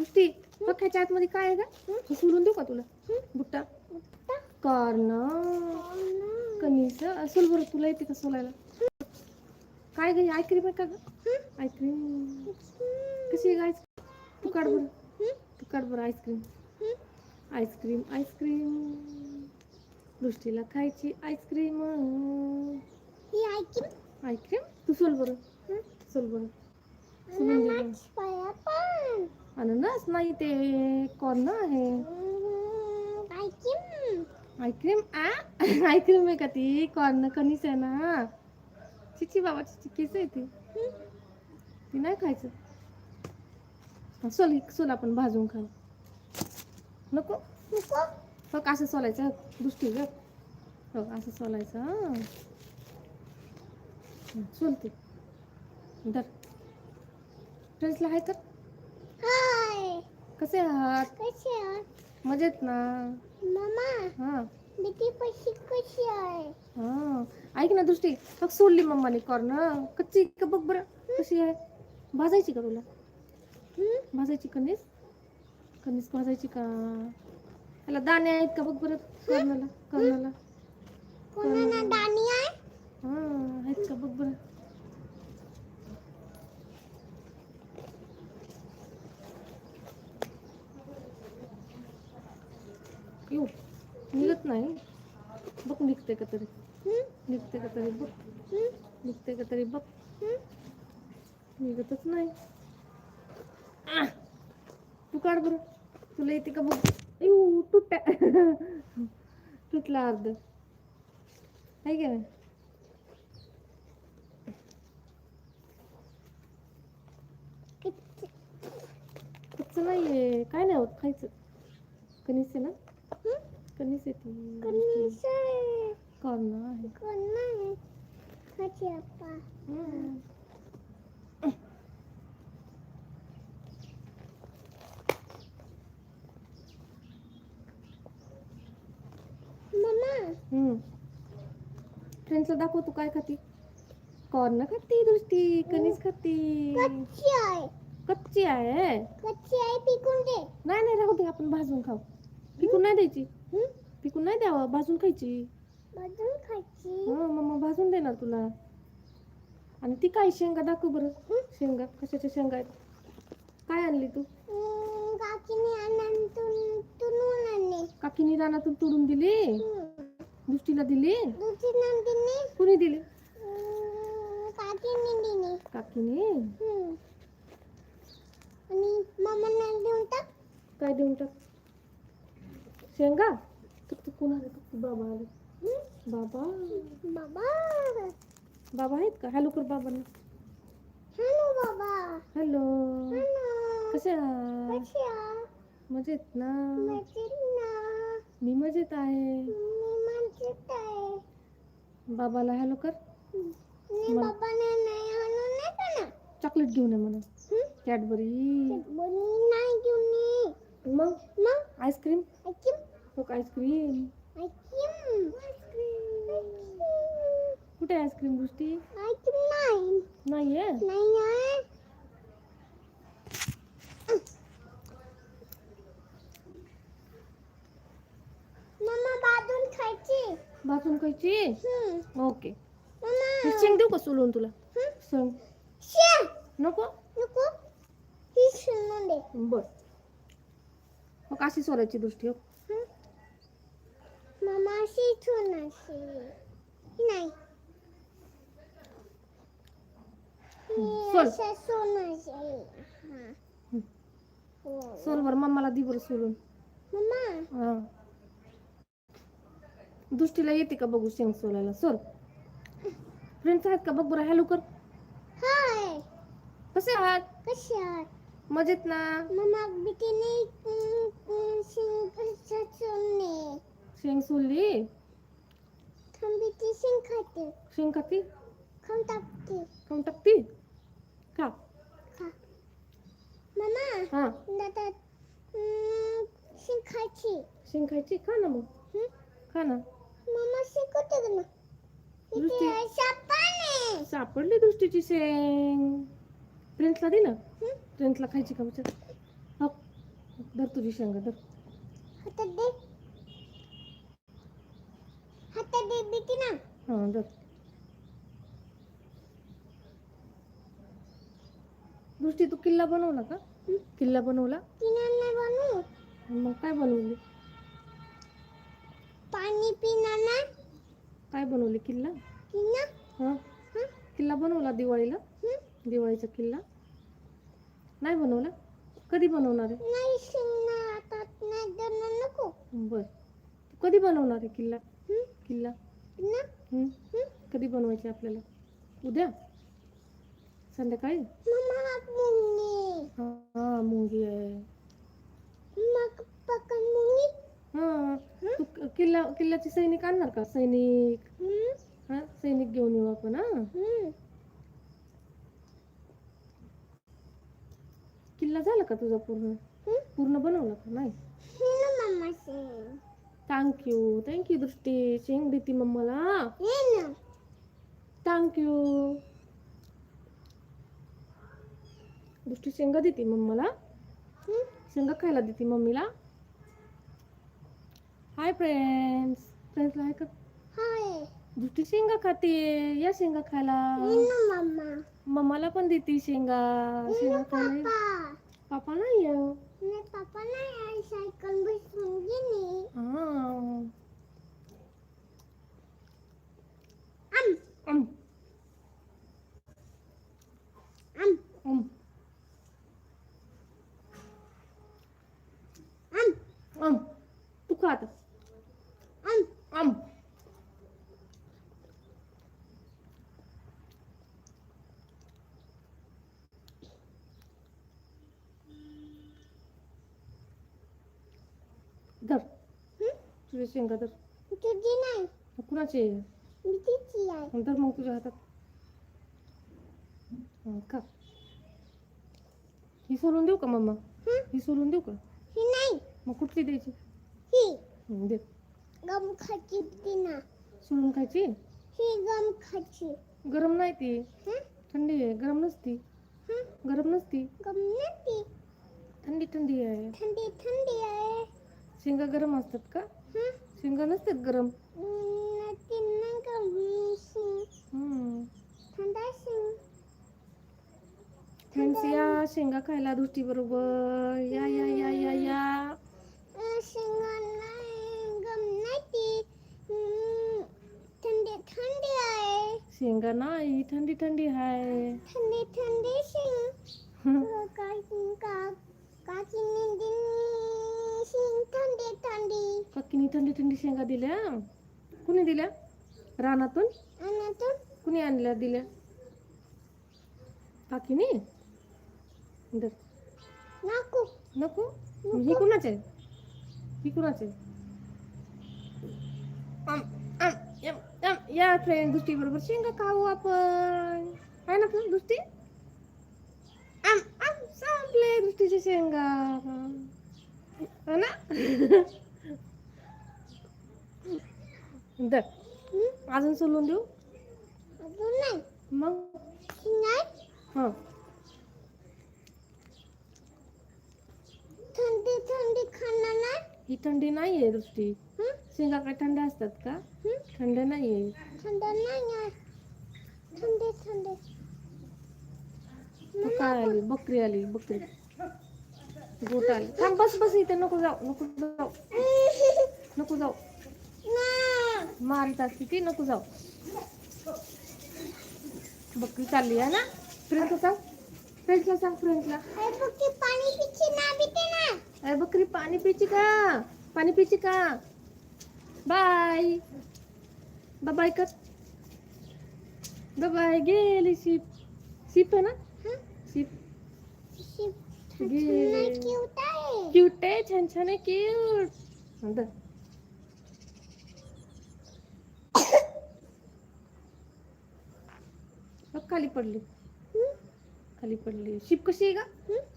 दृष्टी पक्याच्या आतमध्ये काय आहे का हे? सोलून देऊ का तुला? बुट्टा? कॉर्न कणीस सोल बरं तुला येते का सोलायला? काय ग आईस्क्रीम आहे का ग? आईस्क्रीम. कशी आहे आईस्क्रीम? तू काढ बरं. तू काढ बरं ice cream. Ice cream ice cream. दृष्टीला खायची ice cream. Ice cream? Ice cream? तू सोल बरं सोल बरं सोलून दे बरं. पाया पण अननस नाही ते कॉर्न आहे आईस्क्रीम आईस्क्रीम आ? आईस्क्रीम आहे का ती? कॉर्न कणीस आहे ना. चिची बाबाची चिकीच आहे ती. ती नाही खायचं. सोल सोल आपण भाजून खाऊ. नको. नको हो असं सोलायचं. दृष्टी ग. हो असं सोलायचं सोलते. दर फ्रेंड्सला हाय तर कसे आहात? कशी आहे मजेत ना? मम्मा हा. बेटी पशी कशी आहे? हा. ऐक ना दृष्टी मग सोडली मम्माने कॉर्न कच्ची का बघ बरं कशी आहे? भाजायची का तुला? भाजायची कणीस? कणीस भाजायची का? त्याला दाणे आहेत का बघ बरं कर्नाला कर्नाला कोणाला दाणी आहे हा आहेत का बघ बरं येऊ निघत नाही बघ निघते का तरी? निघते का तरी बघ? निघते का तरी बघ? निघतच नाही! तू काढ बरं. तुला येते का बघ. अयो तुट तुटला अर्ध. आहे का नाही? किती? कच्चं नाहीये. काय नाही होत खायचं. कणीस आहे ना? कणीस येते आहे. कॉर्न आहे. खाची आप्पा. मम्मा दाखव तू काय खाती. कॉर्न खाती दृष्टी कणीस खाती. कच्ची आहे. कच्ची आहे कच्ची आहे पिकून दे. नाही नाही राहू दे आपण भाजून खाऊ. पिकून नाही द्यायची. हम्म? पिकून नाही द्यावं भाजून खायची. भाजून खायची. हो मम्मा भाजून देणार तुला. आणि ती काय शेंगा दाखव बरं. शेंगा कशाच्या शेंगा आहेत? काय आणली तू? काकीने आनंदून तुनून आणले. काकीनी रानातून तोडून दिली. दृष्टीला दिली? कुणी दिली? काकीने दिली. काकीने. आणि मामांना देऊन टाक. काय देऊन टाक? शेंगा? तर तू कोण आले बाबा आले. बाबा. बाबा बाबा आहेत का? हॅलो कर बाबांना. हॅलो बाबा. हॅलो कसे मजेत ना? मी मजेत आहे. बाबाला हॅलो कर. चॉकलेट घेऊन ये म्हणा? कॅडबरी नाही घेऊन. मग? मग? आईस्क्रीम आईस्क्रीम कुठे आईस्क्रीम आईस्क्रीम नाही आहे? मम्मा बाजून खायची भाजून खायची. ओके. मम्मा शेंग देऊ का सोलून तुला. शेंग नको? नको. बर. मग अशी सोलायची दृष्टी हो. नाही सोल. सोनाशी हा हो. सोल बर मम्माला दि बरं सोलून मम्मा हा. दृष्टीला येते का बघू शेंग सोलायला? सोल फ्रेंड्स आहेत का? बघ बरं हॅलो कर. हाय कसे आहात? कशी आहात? मजेत ना? मम्मा बिटीने शिंग सोने शेंग सोलली? थंबीची शिंग खाते. शेंग खाती? खाऊन टाकते. खाऊन टाकती? खा. खा. मम्मा हा. दादा शिंग खायची. शेंग खायची? खा ना मग. हं? खा ना. मम्मा शिकवते का ना दृष्टी इथे सापाने सापडली. दृष्टीची शेंग. फ्रेंड्सला दे ना. हं? फ्रेंड्सला खायची का विचार? हो धर तुझी शेंगा धर. हातात दे हातात दे भीती हां धर दृष्टी तू किल्ला बनवला का किल्ला बनवला बनवू मग काय बनवली पाणी पिणार ना काय बनवली किल्ला तिनं हां? किल्ला बनवला दिवाळीला? दिवाळीचा किल्ला नाही बनवला कधी बनवणार आहे नाही शिंगणार आता नाही नको बर कधी बनवणार आहे किल्ला? किल्ला हं? कधी बनवायचे आपल्याला? उद्या? संध्याकाळी? मुंगी हा मुंगी आहे. हा. तू क- किल्ला किल्ल्याचे सैनिक आणणार का? सैनिक? हं? सैनिक घेऊन येऊ आपण हा. किल्ला झाला का तुझा पूर्ण? पूर्ण बनवला का? नाही? हे ना मम्मा शिंग थँक्यू थँक्यू दृष्टी शेंग देती मम्माला ये ना थँक्यू दृष्टी शेंगा देते मम्माला हं? शेंगा खायला देते मम्मीला हाय फ्रेंड्स फ्रेंड्सला हाय कर हाय दृष्टी शेंगा खाते या शेंगा खायला ये ना मम्मा मम्माला पण देते शेंगा ये शेंगा ना खायला पापा पापा नाही आहे. नाही पापा नाही आहे सायकल बसून um Am, am. Am, um Am, am. हं? तुझे शेंगा धर तुझी नाही. कुणाचे मी तिची आहे. धर मग तुझ्या हातात. खा ही सोलून देऊ का मम्मा? हं? ही सोलून देऊ का? ही नाही. मग कुठली द्यायची? ही. हं, दे. गम खाची ती ना. सोलून खायची? ही गम खाची गरम नाही ती? थंडी आहे. गरम नसती. हं? गरम नसती. गम नाही ती. थंडी थंडी आहे. थंडी थंडी आहे. शेंगा गरम असतात का? शेंगा नसतात गरम? फ्रेंड्स या शेंगा खायला दृष्टी बरोबर. या या या या या. शिंग नाही थंडी थंडी आहे. शेंगा नाही थंडी थंडी आहे थंडी थंडी शिंग. थंडी थंडी काकीने थंडी थंडी शेंगा दिल्या कुणी दिल्या रानातून आणि तू कुणी आणल्या दिल्या काकीने दर नको नको ही कुणाचे ही कुणाचे आम, आम, यम, यम. या फ्रेंड दृष्टी बरोबर शेंगा खाऊ आपण आहे ना फ्रेंड दृष्टी आम आम संपले दृष्टीचे शेंगा हो ना? दर हं? अजून सोलून देऊ? अजून नाही. मग? नाही. हां. थंडी थंडी खाणार नाही. ही थंडी नाही आहे दृष्टी हं? शेंगा काय थंड असतात का? हं? थंड नाही आहे थंड नाही थंडी थंडी. तू काय आली? बकरी आली बकरी. गोट आले थांब बस बस इथे नको जाऊ नको जाऊ. नको जाऊ. नाही मारित असते ती नको जाऊ. बकरी चालली आहे ना? फ्रेंड्सला सांग. फ्रेंड्सला सांग फ्रेंड्सला अरे बकरी पाणी पिची का? पाणी पिची का? बाय. बाय कर. बाय. गेली शिप. शिप आहे ना? क्यूट आहे छान छान आहे क्यूट बघ खाली पडली हं? खाली शिप का?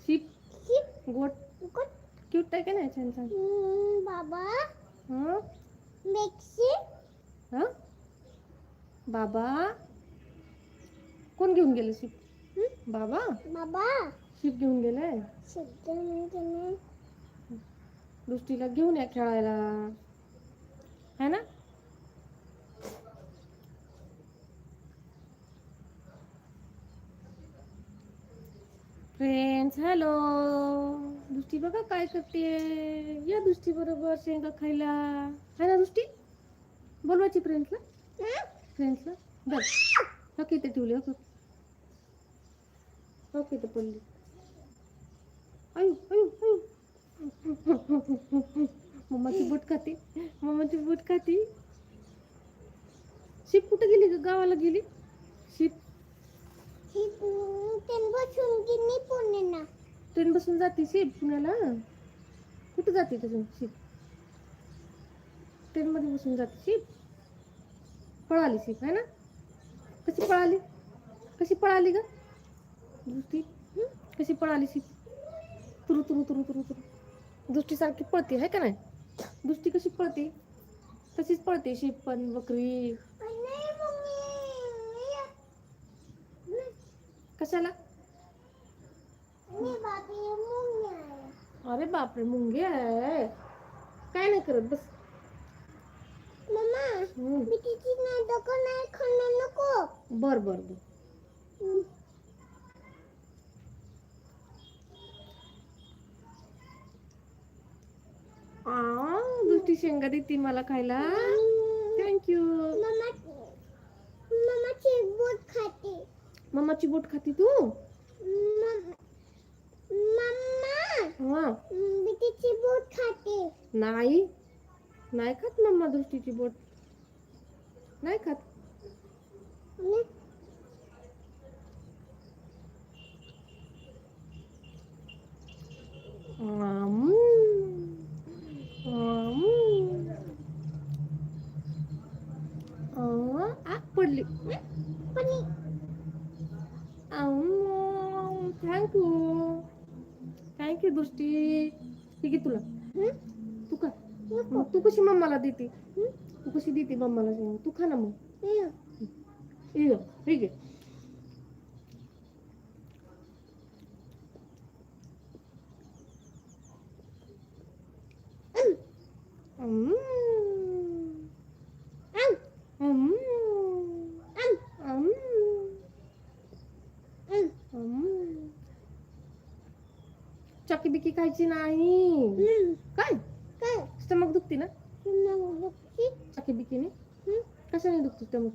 Ship? Ship goat. Good. Cute बाबा हं? मेक्सी हं? बाबा? गेले शिप? बाबा बाबा? शिप घेऊन गेलाय दृष्टीला घेऊन या खेळायला. है ना? फ्रेंड्स हॅलो दृष्टी बघा काय करते. या दृष्टी बरोबर शेंगा खायला. है ना दृष्टी? बोलवायची फ्रेंड्सला फ्रेंड्सला बघ ओके इथे ठेवली ओके. ओके इथे पडली. मम्माची बोट खाते. मम्माची बोट खाते. शिप कुठे गेली ग? गावाला गेली? शिप? ट्रेन बसून जाते शिप पुण्याला? कुठे जाते तिथून शिप? ट्रेन मध्ये बसून जाते शिप. पळाली शिप है ना? कशी पळाली? कशी पळाली ग? कशी पळाली शिप? तुरु तुरु तुरु तुरु तुरु. दृष्टी सारखी पळते है का नाही? दृष्टी कशी पळते? तशीच पळते शिप पण बकरी. कशाला? आहे अरे बापरे मुंगे आहे. काय नाही करत बस. मम्मा मी तिची नाटक नाही खाणार नको. बर बर बर. दृष्टी शेंगा देते मला खायला. थँक्यू मम्मा मम्माची बोट खाते. मम्माची बोट खाती तू? मम- मम्मा हा. मी तिची बोट खाते. नाही नाही खात मम्मा दृष्टीची बोट. नाही खात. मी- आम. आम. आ, आ, पडली. थँक्यू थँक्यू दृष्टी. ठीक आहे तुला? तू का तू कशी मम्माला देते? तू कशी देते मम्माला? तू खा ना मग. ठीक आहे हम्म. खायची नाही. काय? काय? स्टमक दुखते ना? चॉकी बिकीने? कशाने दुखते स्टमक?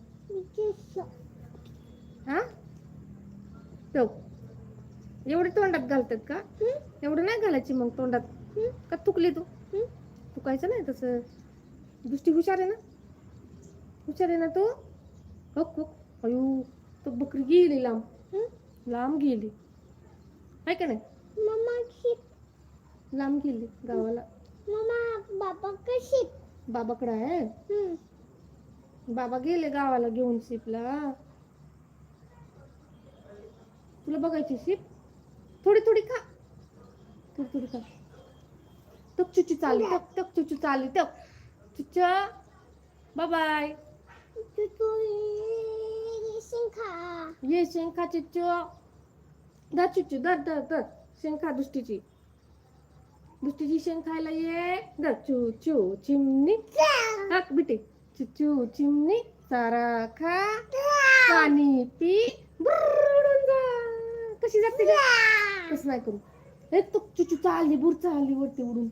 हा? तो एवढे तोंडात घालतात का? एवढं नाही घालायची मग तोंडात? का तुकली तू? तुकायचं नाही तसं. दृष्टी हुशार आहे ना? हुशार आहे ना तू? हो हो अयो तो बकरी गेली लांब? लांब गेली. आहे का नाही? लांब गेली गावाला. मम्मा बाबा कशी? बाबाकडे आहे? हं. बाबा गेले गावाला घेऊन शिपला. तुला बघायची शिप? थोडी थोडी खा. थोडी थोडी खा. टक चुचू चाली टक टक चुचू चाली टक. चुचा बाय ये शेंग खा चिच्चू. धर चिच्चू धर धर धर. शेंग खा दुष्टीची. दुष्टीची शेण खायला ये चू चू चिमणी. हाक बिटे. चू चिमणी सारा खा. पाणी पी. कशी जाते ग? कसं नाही करू. हे तू चुचू चालली बुर चालली वरती उडून.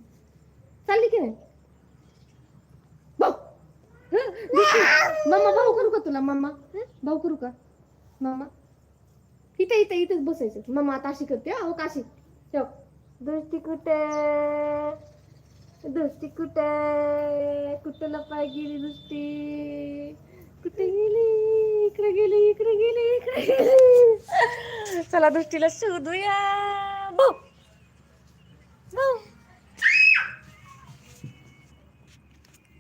चालली की नाही? भाऊ. मम्मा भाऊ करू का तुला मम्मा भाऊ करू का? मम्मा इथे इथे इथेच बसायचं. मम्मा आता अशी करते हो काशी. ठेव. दृष्टी कुठे? दृष्टी कुठे? कुठला लपाय गेली दृष्टी कुठे गेली? इकडे गेली इकडे गेली इकडे गेली. चला दृष्टीला शोधूया. बो बो